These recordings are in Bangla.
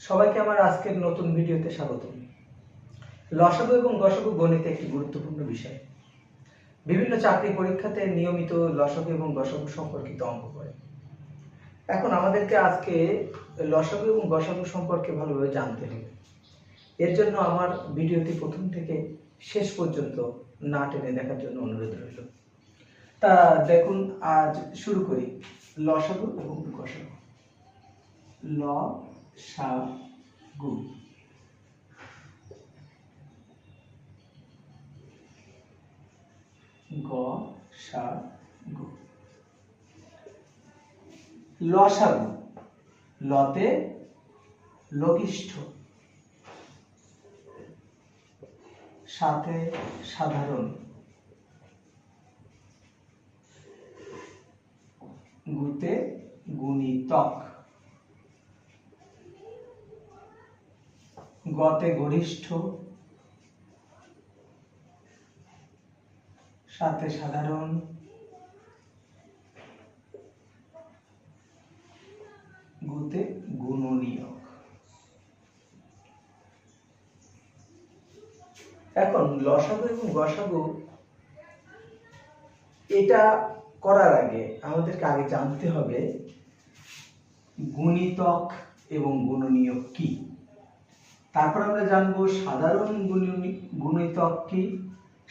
সবাইকে আমার আজকের নতুন ভিডিওতে স্বাগত লসাগু এবং গসাগু গণিত একটি গুরুত্বপূর্ণ বিষয়। বিভিন্ন চাকরি পরীক্ষাতে নিয়মিত লসাগু এবং গসাগু সম্পর্কিত অঙ্ক করে। এখন আমাদেরকে আজকে লসাগু এবং গসাগু সম্পর্কে ভালোভাবে জানতে হবে। এর জন্য আমার ভিডিওটি প্রথম থেকে শেষ পর্যন্ত না টেনে দেখার জন্য অনুরোধ রইল। তা দেখুন, আজ শুরু করি। লসাগু এবং গসাগু। ল সা গু গ সা গু লসাগু লতে লঘিষ্ঠ। সাথে সাধারণ। গুতে গুণিতক। গতে গরিষ্ঠ, সাথে সাধারণ। গুতে গুণনীয়ক। এখন লসাগু এবং গসাগু, এটা করার আগে আমাদেরকে আগে জানতে হবে, গুণিতক এবং গুণনীয়ক কি? তারপর আমরা জানব সাধারণ গুণিতক কি?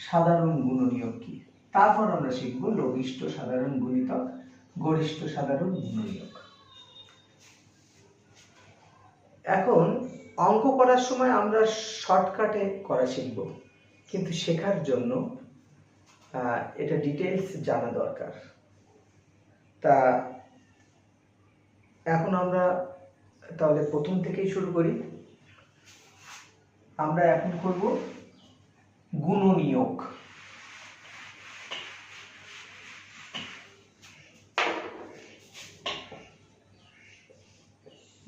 সাধারণ গুণনীয়ক কি? তারপর আমরা শিখব লঘিষ্ঠ সাধারণ গুণিতক, গরিষ্ঠ সাধারণ গুণনীয়ক। এখন অঙ্ক করার সময় আমরা শর্টকাটে করা শিখব, কিন্তু শেখার জন্য এটা ডিটেলস জানা দরকার। তা এখন আমরা তাহলে প্রথম থেকেই শুরু করি। আমরা এখন করব গুণনীয়ক।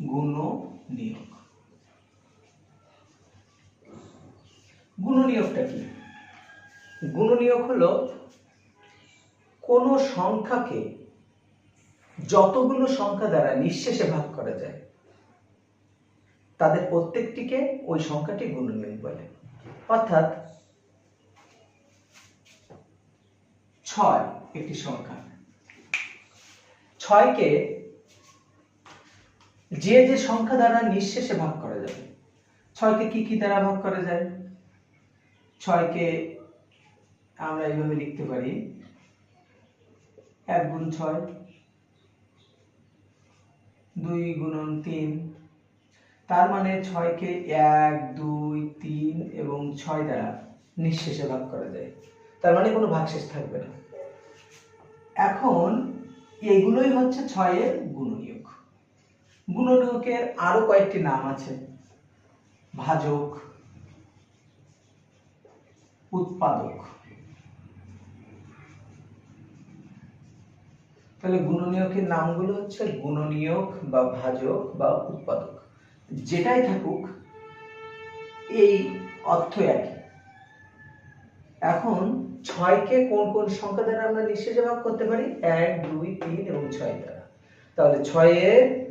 গুণনীয়ক। গুণনীয়কটা কি? গুণনীয়ক হলো কোন সংখ্যাকে যতগুলো সংখ্যা দ্বারা নিঃশেষে ভাগ করা যায় তাদের প্রত্যেকটিকে ওই সংখ্যাটি গুণনীয়ক বলে। অর্থাৎ ছয় একটি সংখ্যা। ছয়কে যে যে সংখ্যা দ্বারা নিঃশেষে ভাগ করা যাবে, ছয়কে কি কি দ্বারা ভাগ করা যায়? ছয়কে আমরা এইভাবে লিখতে পারি, এক গুণ ছয়, দুই গুণন তিন তার মানে ছয়কে এক, দুই, তিন এবং ছয় দ্বারা নিঃশেষে ভাগ করা যায়। তার মানে কোনো ভাগশেষ থাকবে না। এখন এগুলোই হচ্ছে ছয়ের গুণনীয়ক। গুণনীয়কের আরও কয়েকটি নাম আছে। ভাজক, উৎপাদক। তাহলে গুণনীয়কের নামগুলো হচ্ছে গুণনীয়ক বা ভাজক বা উৎপাদক। যেটাই থাকুক, এই অর্থ একই। এখন ছয়কে কোন কোন সংখ্যা দ্বারা আমরা নিঃশেষে ভাগ করতে পারি? এক, দুই, তিন এবং ছয় দ্বারা। তাহলে ছয়ের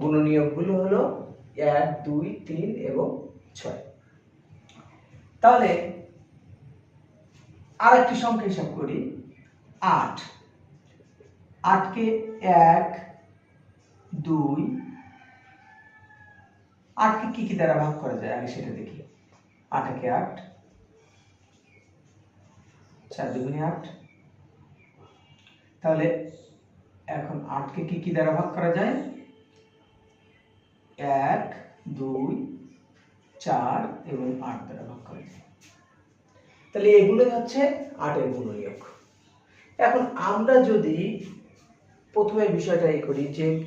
গুণনীয়কগুলো হলো এক, দুই, তিন এবং ছয়। তাহলে আর একটি সংখ্যা হিসাব করি। আট। আটকে এক, দুই আটকে কি কি দ্বারা ভাগ করা যায়? আগে সেটা দেখি। আট একে আট। চার দুগুণে আট। তাহলে এখন আটকে কি কি দ্বারা ভাগ করা যায়? এক, দুই, চার এবং আট দ্বারা ভাগ করা যায়। তাহলে এগুলোই হচ্ছে আটের গুণনীয়ক। এখন আমরা যদি প্রথমে বিষয়টা এই করি যে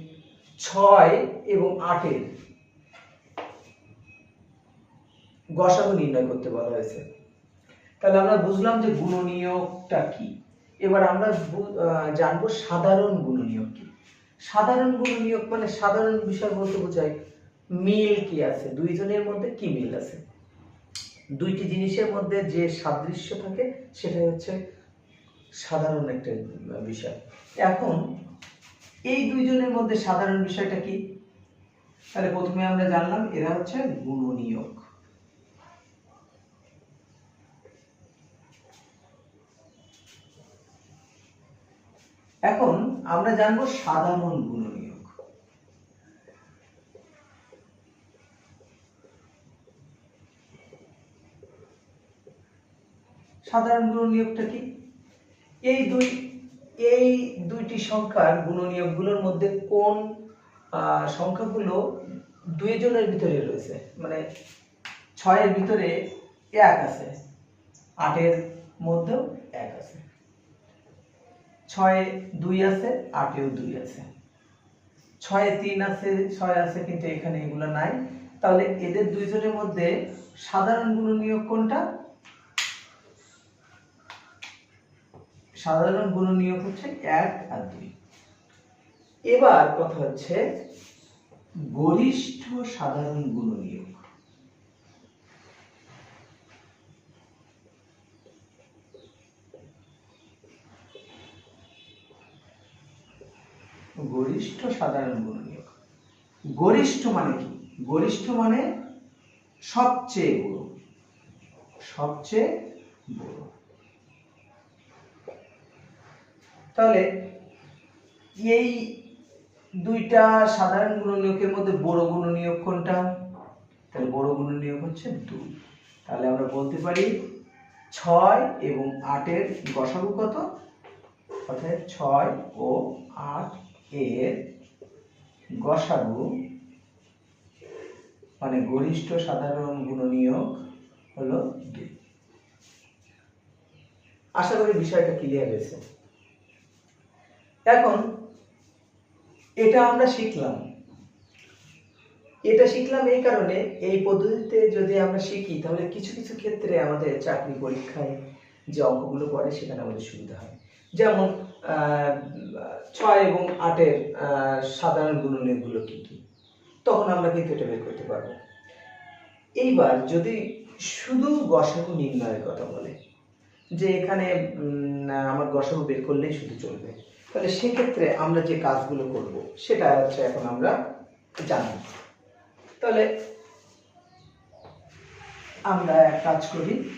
ছয় এবং আটের গসাগু নির্ণয় করতে বলা হয়েছে। তাহলে আমরা বুঝলাম যে গুণনীয়কটা কি। এবার আমরা জানব সাধারণ গুণনীয়ক কি। সাধারণ গুণনীয়ক মানে সাধারণ বিষয় বলতে বোঝায় মিল কি আছে, দুইজনের মধ্যে কি মিল আছে। দুইটি জিনিসের মধ্যে যে সাদৃশ্য থাকে, সেটাই হচ্ছে সাধারণ একটা বিষয়। এখন এই দুইজনের মধ্যে সাধারণ বিষয়টা কি? তাহলে প্রথমে আমরা জানলাম এরা হচ্ছে গুণনীয়ক। এখন আমরা জানব সাধারণ গুণনীয়ক। সাধারণ গুণনীয়কটা কি? এই দুই, এই দুইটি সংখ্যার গুণনীয়কগুলোর মধ্যে কোন সংখ্যাগুলো দুই জনের ভিতরে রয়েছে? মানে ছয়ের ভিতরে এক আছে, আটের মধ্যেও এক আছে। ছয়ে দুই আছে, আটেও দুই আছে। ছয়ে তিন আছে, ছয় আছে, কিন্তু এখানে এগুলো নাই। তাহলে এদের দুইজনের মধ্যে সাধারণ গুণনীয়ক কোনটা? সাধারণ গুণনীয়ক হচ্ছে এক আর দুই। এবার কথা হচ্ছে গরিষ্ঠ সাধারণ গুণনীয়ক গরিষ্ঠ সাধারণ গুণনীয়ক গরিষ্ঠ মানে কি? গরিষ্ঠ মানে সবচেয়ে বড়। সবচেয়ে বড়। তাহলে এই দুইটা সাধারণ গুণনীয়কের মধ্যে বড় গুণনীয়ক কোনটা? তাহলে বড় গুণনীয়ক হচ্ছে দুই। তাহলে আমরা বলতে পারি ছয় এবং আটের গসাগু কত? অর্থাৎ ছয় ও আট এর গসাগু মানে গরিষ্ঠ সাধারণ গুণনীয়ক হলো দুই আশা করি বিষয়টা ক্লিয়ার হয়েছে। এখন এটা আমরা শিখলাম। এটা শিখলাম এই কারণে, এই পদ্ধতিতে যদি আমরা শিখি, তাহলে কিছু কিছু ক্ষেত্রে আমাদের চাকরি পরীক্ষায় যে অঙ্কগুলো পড়ে, সেখানে আমাদের সুবিধা হয়। যেমন ছয় এবং আটের সাধারণ গুণনীয়কগুলো কি কি? তখন আমরা কিন্তু এটা বের করতে পারব। এইবার যদি শুধু গসাগু নির্ণয়ের কথা বলে, যে এখানে আমার গসাগু বের করলেই শুধু চলবে, তাহলে সেক্ষেত্রে আমরা যে কাজগুলো করব, সেটা হচ্ছে এখন আমরা জানি। তাহলে আমরা এক কাজ করি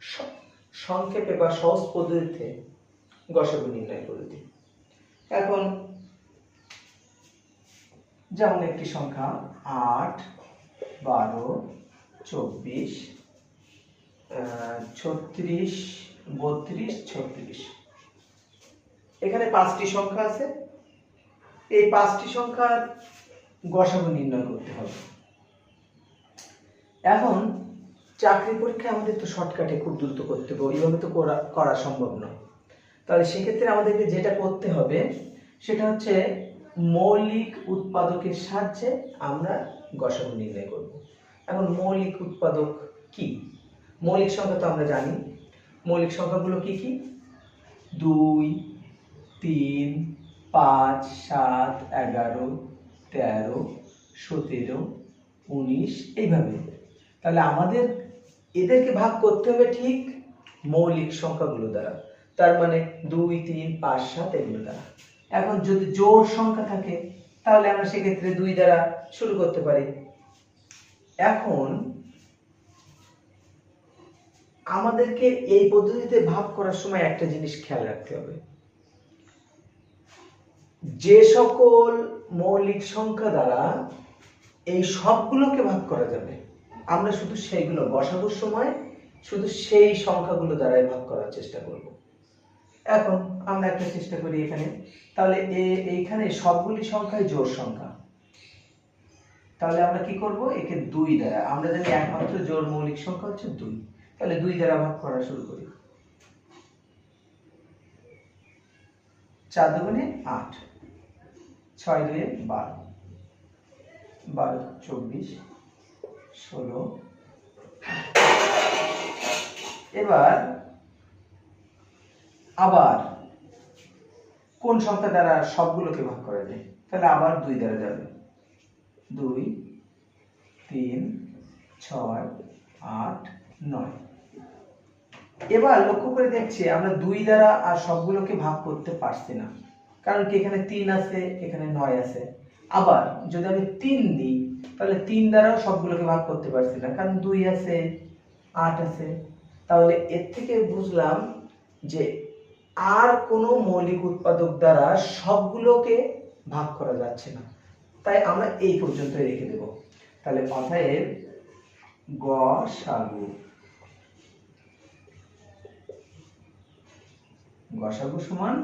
স- সংক্ষেপে বা সহজ পদ্ধতিতে গসাগু নির্ণয় দিই। এখন যেমন একটি সংখ্যা আট, বারো, চব্বিশ ছত্রিশ, বত্রিশ, ছত্রিশ। এখানে পাঁচটি সংখ্যা আছে। এই পাঁচটি সংখ্যার গসাগু নির্ণয় করতে হবে। এখন চাকরি পরীক্ষা আমাদের তো শর্টকাটে খুব দ্রুত করতে হবে, ওইভাবে তো করা করা সম্ভব নয় তাহলে সেক্ষেত্রে আমাদেরকে যেটা করতে হবে, সেটা হচ্ছে মৌলিক উৎপাদকের সাহায্যে আমরা গসাগু নির্ণয় করব। এখন মৌলিক উৎপাদক কি? মৌলিক সংখ্যা তো আমরা জানি। মৌলিক সংখ্যাগুলো কি কি? দুই, তিন, পাঁচ, সাত, এগারো, তেরো, সতেরো, উনিশ, এইভাবে। তাহলে আমাদের এদেরকে ভাগ করতে হবে ঠিক মৌলিক সংখ্যাগুলো দ্বারা। তার মানে দুই, তিন, পাঁচ, সাত এগুলো দ্বারা। এখন যদি জোড় সংখ্যা থাকে, তাহলে আমরা সেক্ষেত্রে দুই দ্বারা শুরু করতে পারি। এখন আমাদেরকে এই পদ্ধতিতে ভাগ করার সময় একটা জিনিস খেয়াল রাখতে হবে। যে সকল মৌলিক সংখ্যা দ্বারা এই সবগুলোকে ভাগ করা যাবে। আমরা শুধু সেইগুলো, বসানোর সময় শুধু সেই সংখ্যাগুলো দ্বারাই ভাগ করার চেষ্টা করব। এখন আমরা একটা চেষ্টা করি এখানে। তাহলে এইখানে সবগুলি সংখ্যাই জোড় সংখ্যা। তাহলে আমরা কি করব? একে দুই দ্বারা। আমরা জানি একমাত্র জোর মৌলিক সংখ্যা হচ্ছে দুই। তাহলে দুই দ্বারা ভাগ করা শুরু করি। চার দুগুণে আট। ছয় দুয়ে বারো। বারো, চব্বিশ। ষোলো। এবার আবার কোন সংখ্যা দ্বারা সবগুলোকে ভাগ করা যায়? তাহলে আবার দুই দ্বারা যাবে। দুই, তিন, ছয়, আট, নয়। এবার লক্ষ্য করে দেখছি আমরা দুই দ্বারা আর সবগুলোকে ভাগ করতে পারছি না। কারণ কি এখানে তিন আছে, এখানে নয় আছে। আবার যদি আমি তিন দিই তাহলে তিন দ্বারাও সবগুলোকে ভাগ করতে পারছি না। কারণ দুই আছে, আট আছে। তাহলে এর থেকে বুঝলাম যে আর কোনো মৌলিক উৎপাদক দ্বারা সবগুলোকে ভাগ করা যাচ্ছে না। তাই আমরা এই পর্যন্তই রেখে দেব। তাহলে অতএব গ সাগু। গসাগু সমান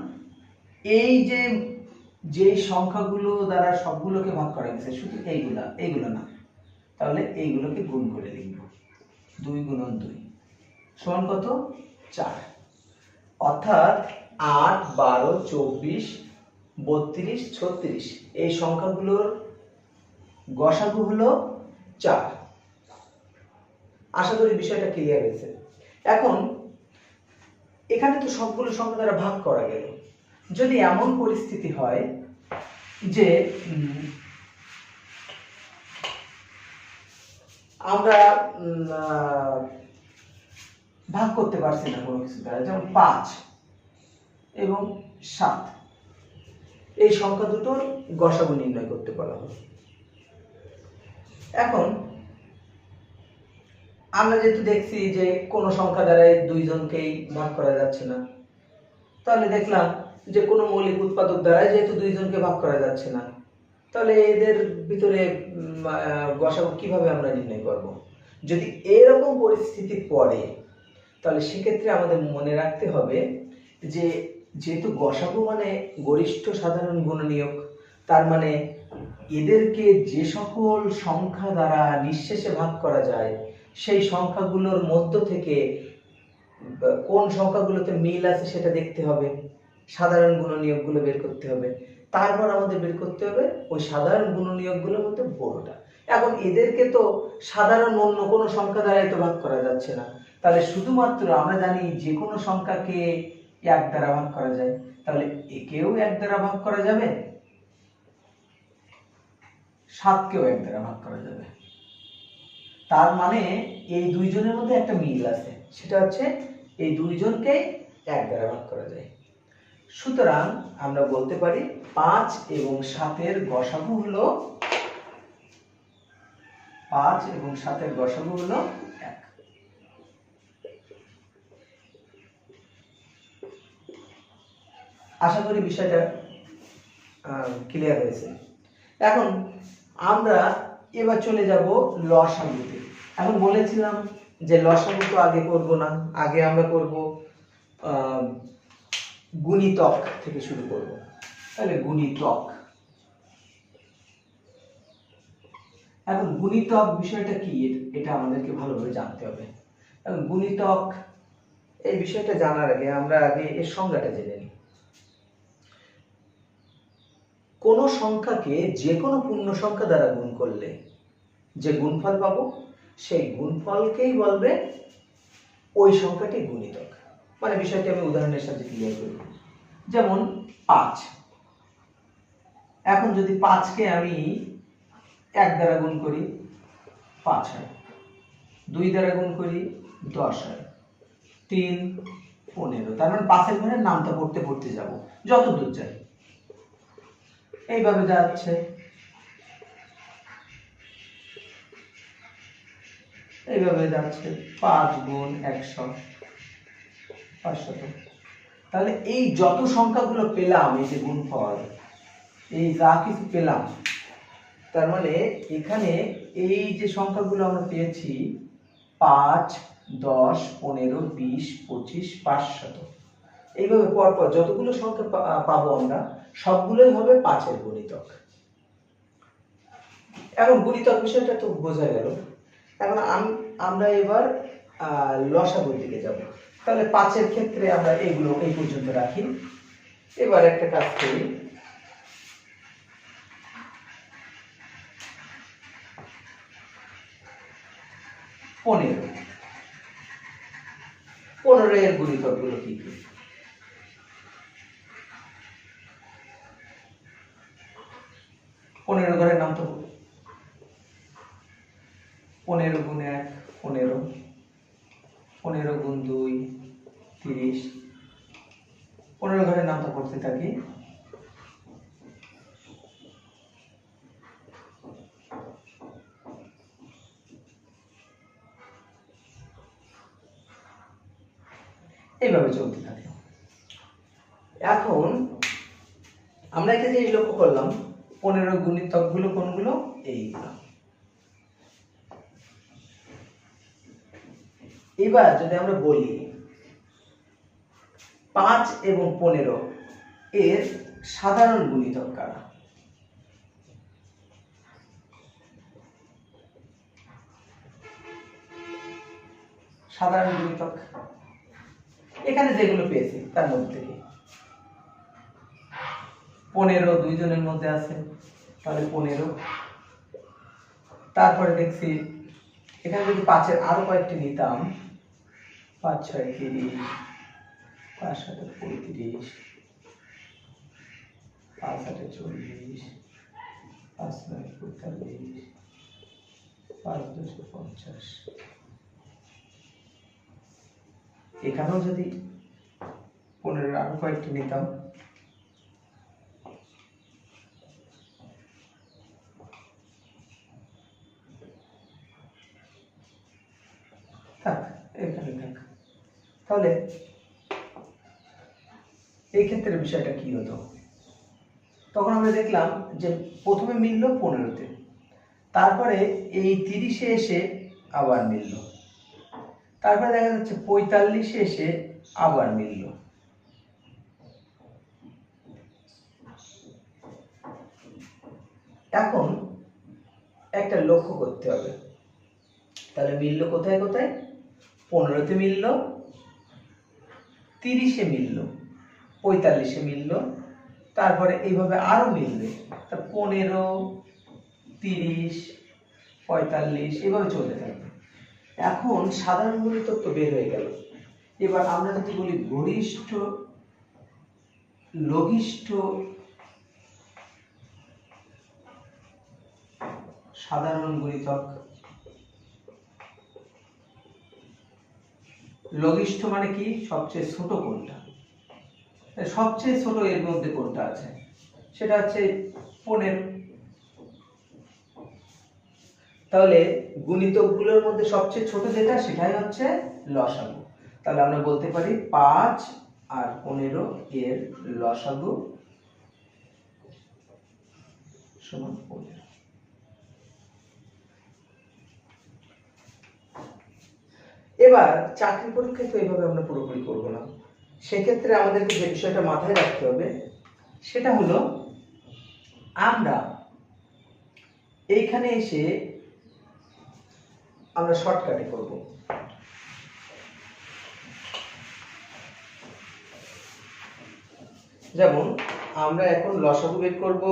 এই যে যে সংখ্যাগুলো দ্বারা সবগুলোকে ভাগ করা গেছে, শুধু এইগুলা, এইগুলো না। তাহলে এইগুলোকে গুণ করে লিখব। দুই গুণন দুই। সমান কত? চার। অর্থাৎ আট, বারো, চব্বিশ, বত্রিশ, ছত্রিশ। এই সংখ্যাগুলোর গসাগু হলো চার। আশা করি বিষয়টা ক্লিয়ার হয়েছে। এখন, এখানে তো সবগুলো সংখ্যা দ্বারা ভাগ করা গেল। যদি এমন পরিস্থিতি হয় যে আমরা ভাগ করতে পারছি না কোনো কিছু দ্বারা, যেমন পাঁচ এবং সাত, এই সংখ্যা দুটোর গসাগু নির্ণয় করতে বলা হলো। এখন, আমরা যেহেতু দেখছি যে কোনো সংখ্যা দ্বারা দুইজনকেই ভাগ করা যাচ্ছে না, তাহলে দেখলাম যে কোনো মৌলিক উৎপাদক দ্বারা যেহেতু দুইজনকে ভাগ করা যাচ্ছে না। তাহলে এদের ভিতরে আহ, কীভাবে আমরা নির্ণয় করব? যদি এরকম পরিস্থিতি পড়ে তাহলে সেক্ষেত্রে আমাদের মনে রাখতে হবে যে যেহেতু গসাগু মানে গরিষ্ঠ সাধারণ গুণনীয়ক তার মানে এদেরকে যে সকল সংখ্যা দ্বারা নিঃশেষে ভাগ করা যায় সেই সংখ্যাগুলোর মধ্য থেকে কোন সংখ্যাগুলোতে মিল আছে সেটা দেখতে হবে। সাধারণ গুণনীয়কগুলো বের করতে হবে। তারপর আমাদের বের করতে হবে ওই সাধারণ গুণনীয়কগুলোর মধ্যে বড়টা। এখন এদেরকে তো সাধারণ অন্য কোনো সংখ্যা দ্বারাই তো ভাগ করা যাচ্ছে না। তাহলে শুধুমাত্র আমরা জানি যে কোনো সংখ্যাকে এক দ্বারা ভাগ করা যায়। তাহলে একেও এক দ্বারা ভাগ করা যাবে, সাতকেও এক দ্বারা ভাগ করা যাবে। তার মানে এই দুইজনের মধ্যে একটা মিল আছে। সেটা হচ্ছে এই দুইজনকে এক দ্বারা ভাগ করা যায়। সুতরাং আমরা বলতে পারি পাঁচ এবং সাতের গসাগু হলো পাঁচ এবং সাতের গসাগু হলো এক। আশা করি বিষয়টা ক্লিয়ার হয়েছে। এখন আমরা এবার চলে যাব লসাগুতে। এখন বলেছিলাম যে লসাগু তো আগে করব না, আগে আমরা করব গুণিতক থেকে শুরু করব। তাহলে গুণিতক। এখন গুণিতক বিষয়টা কি? এটা আমাদেরকে ভালোভাবে জানতে হবে। এখন গুণিতক, এই বিষয়টা জানার আগে আমরা আগে এর সংজ্ঞাটা জেনে নিই। কোন সংখ্যাকে যে কোনো পূর্ণ সংখ্যা দ্বারা গুণ করলে যে গুণফল পাবো, সেই গুণফলকেই বলবে ওই সংখ্যাটি গুণিতক। মানে বিষয়টি আমি উদাহরণের সাথে ক্লিয়ার করব যেমন, পাঁচ। এখন যদি পাঁচকে আমি এক দ্বারা গুণ করি, পাঁচ হয়। দুই দ্বারা গুণ করি, দশ হয়। তিন, পনেরো। তার মানে পাঁচের ঘরের নামটা পড়তে পড়তে যাব, যত দূর যাই। এইভাবে যাচ্ছে। এইভাবে যাচ্ছে, পাঁচ গুণ একশো। পাঁচশত তাহলে এই যত সংখ্যাগুলো পেলাম, এই যে গুণফল, এই যা কিছু পেলাম, তার মানে এখানে এই যে সংখ্যাগুলো আমরা পেয়েছি, পাঁচ, দশ, পনেরো, বিশ, পঁচিশ পাঁচশত এইভাবে পরপর যতগুলো সংখ্যা পাবো আমরা, সবগুলোই হবে পাঁচের গণিতক। এখন গণিতক বিষয়টা তো বোঝা গেল। এখন আম- আমরা এবার লসাগুর দিকে যাব। তাহলে পাঁচের ক্ষেত্রে আমরা এগুলো এই পর্যন্ত রাখি। এবার একটা কাজ করি। পনেরো। পনেরো এর গুণিতকগুলো কি কি? পনেরো ঘরের নাম তো পনেরো গুণ এক, পনেরো। পনেরো গুণ দুই, তিরিশ। পনেরো ঘরের তো করতে থাকি। এইভাবে চলতে থাকে। এখন আমরা একটা জিনিস লক্ষ্য করলাম পনেরো গুণিতকগুলো কোনগুলো? এইগুলো। এবার যদি আমরা বলি পাঁচ এবং পনেরো এর সাধারণ গুণিতক কারা? সাধারণ গুণিতক। এখানে যেগুলো পেয়েছি, তার মধ্যে থেকে। পনেরো দুইজনের মধ্যে আছে, তাহলে পনেরো। তারপরে দেখছি, এখানে যদি পাঁচের আরও কয়েকটি নিতাম পাঁচ ছয় তিরিশ, পাঁচ সাথে পঁয়ত্রিশ, পাঁচ আটে চল্লিশ, পাঁচ নয় পঁয়তাল্লিশ, পাঁচ দুশো পঞ্চাশ। এখানেও যদি পনেরো আরও কয়েকটি নিতাম থাক এখানে থাক তাহলে এই ক্ষেত্রে বিষয়টা কি হতো? তখন আমরা দেখলাম যে প্রথমে মিলল পনেরোতে, তারপরে এই তিরিশে এসে আবার মিলল। তারপরে দেখা যাচ্ছে পঁয়তাল্লিশে এসে আবার মিলল। এখন একটা লক্ষ্য করতে হবে। তাহলে মিলল কোথায় কোথায়? পনেরোতে মিলল তিরিশে মিলল, পঁয়তাল্লিশে মিলল, তারপরে এইভাবে আরও মিলবে তা পনেরো, তিরিশ, পঁয়তাল্লিশ, এভাবে চলতে থাকবে। এখন সাধারণ গুণিতক তো বের হয়ে গেল। এবার আমরা যদি বলি গরিষ্ঠ লঘিষ্ঠ, সাধারণ গুণিতক লঘিষ্ঠ মানে কি? সবচেয়ে ছোট কোনটা সবচেয়ে ছোট এর মধ্যে কোনটা আছে। সেটা হচ্ছে পনেরো তাহলে গুণিতকগুলোর মধ্যে সবচেয়ে ছোট যেটা, সেটাই হচ্ছে লসাগু। তাহলে আমরা বলতে পারি পাঁচ আর পনেরো এর লসাগু সমান পনেরো। এবার চাকরি পরীক্ষায় তো এইভাবে আমরা পুরোপুরি করব না। সেক্ষেত্রে আমাদেরকে যে বিষয়টা মাথায় রাখতে হবে, সেটা হলো আমরা এইখানে এসে আমরা শর্টকাটে করব। যেমন আমরা এখন লসাগু বের করব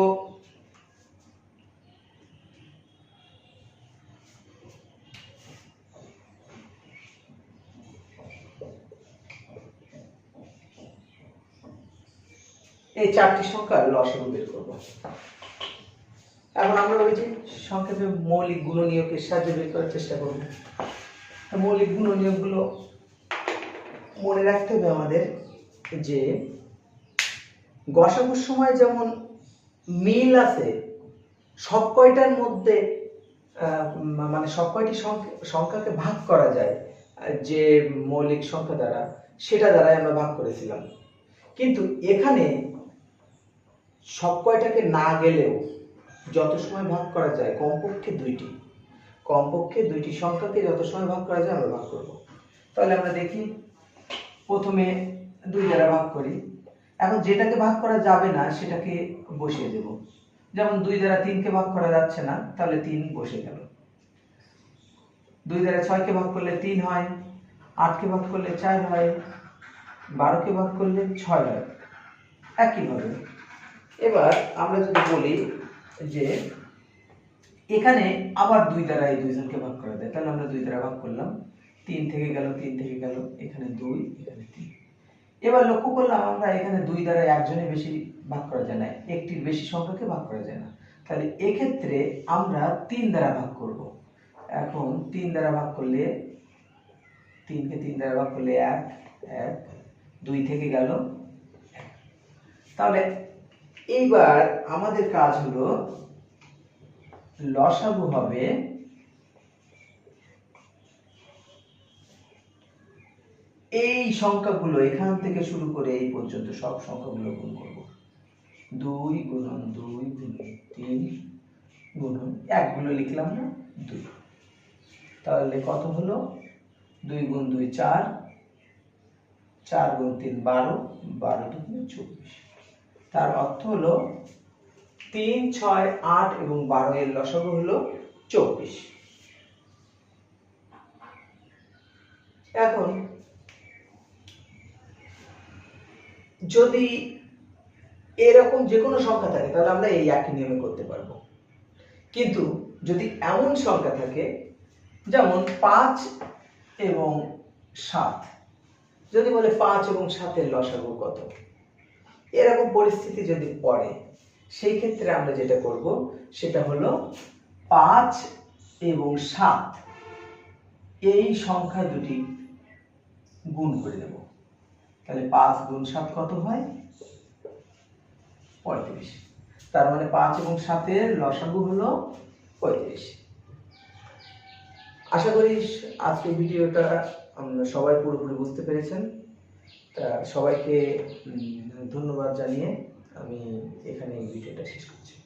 এই চারটি সংখ্যার লসাগু বের করব। এখন আমরা ওই যে সংক্ষেপে মৌলিক গুণনীয়কের সাহায্যে বের করার চেষ্টা করব। মৌলিক গুণনীয়কগুলো মনে রাখতে হবে আমাদের যে গসাগুর সময় যেমন মিল আছে, সব কয়টার মধ্যে মানে সব কয়টি সংখ্যা- সংখ্যাকে ভাগ করা যায়, যে মৌলিক সংখ্যা দ্বারা, সেটা দ্বারাই আমরা ভাগ করেছিলাম। কিন্তু এখানে সব কয়টাকে না গেলেও যত সময় ভাগ করা যায়, কমপক্ষে দুইটি। কমপক্ষে দুইটি সংখ্যাকে যত সময় ভাগ করা যায়, আমরা ভাগ করব। তাহলে আমরা দেখি, প্রথমে দুই দ্বারা ভাগ করি। এখন যেটাকে ভাগ করা যাবে না, সেটাকে বসিয়ে দেব। যেমন দুই দ্বারা তিনকে ভাগ করা যাচ্ছে না, তাহলে তিন বসে গেল। দুই দ্বারা ছয়কে ভাগ করলে তিন হয়, আটকে ভাগ করলে চার হয়, বারোকে ভাগ করলে ছয় হয়। একইভাবে এবার আমরা যদি বলি যে এখানে আবার দুই দ্বারা এই দুইজনকে ভাগ করা যায়। তাহলে আমরা দুই দ্বারা ভাগ করলাম। তিন থেকে গেল, তিন থেকে গেল, এখানে দুই, এখানে তিন। এবার লক্ষ্য করলাম আমরা এখানে দুই দ্বারা একজনের বেশি ভাগ করা যায় না, একটির বেশি সংখ্যাকে ভাগ করা যায় না। তাহলে এক্ষেত্রে আমরা তিন দ্বারা ভাগ করব। এখন তিন দ্বারা ভাগ করলে তিনকে তিন দ্বারা ভাগ করলে এক এক, দুই থেকে গেল তাহলে এইবার আমাদের কাজ হলো লসাগু হবে এই সংখ্যাগুলো, এখান থেকে শুরু করে এই পর্যন্ত সব সংখ্যাগুলো গুণ করব। দুই গুণন দুই গুণন তিন গুণন একগুলো লিখলাম না? দুই। তাহলে কত হলো? দুই গুণ দুই চার চার গুণ তিন বারো বারো দুগুণে চব্বিশ। তার অর্থ হলো তিন, ছয়, আট এবং বারো এর লসাগু হলো চব্বিশ। এখন, যদি এরকম যে কোনো সংখ্যা থাকে, তাহলে আমরা এই একই নিয়মে করতে পারব। কিন্তু যদি এমন সংখ্যা থাকে, যেমন পাঁচ এবং সাত, যদি বলে পাঁচ এবং সাতের লসাগু কত? এরকম পরিস্থিতি যদি পড়ে, সেই ক্ষেত্রে আমরা যেটা করব, সেটা হলো পাঁচ এবং সাত, এই সংখ্যা দুটি গুণ করে দেব তাহলে পাঁচ গুণ সাত কত হয়? পঁয়ত্রিশ। তার মানে পাঁচ এবং সাতের লসাগু হলো পঁয়ত্রিশ। আশা করি আজকের ভিডিওটা সবাই পুরোপুরি বুঝতে পেরেছেন। তা সবাইকে ধন্যবাদ জানিয়ে আমি এখানে ভিডিওটা শেষ করছি।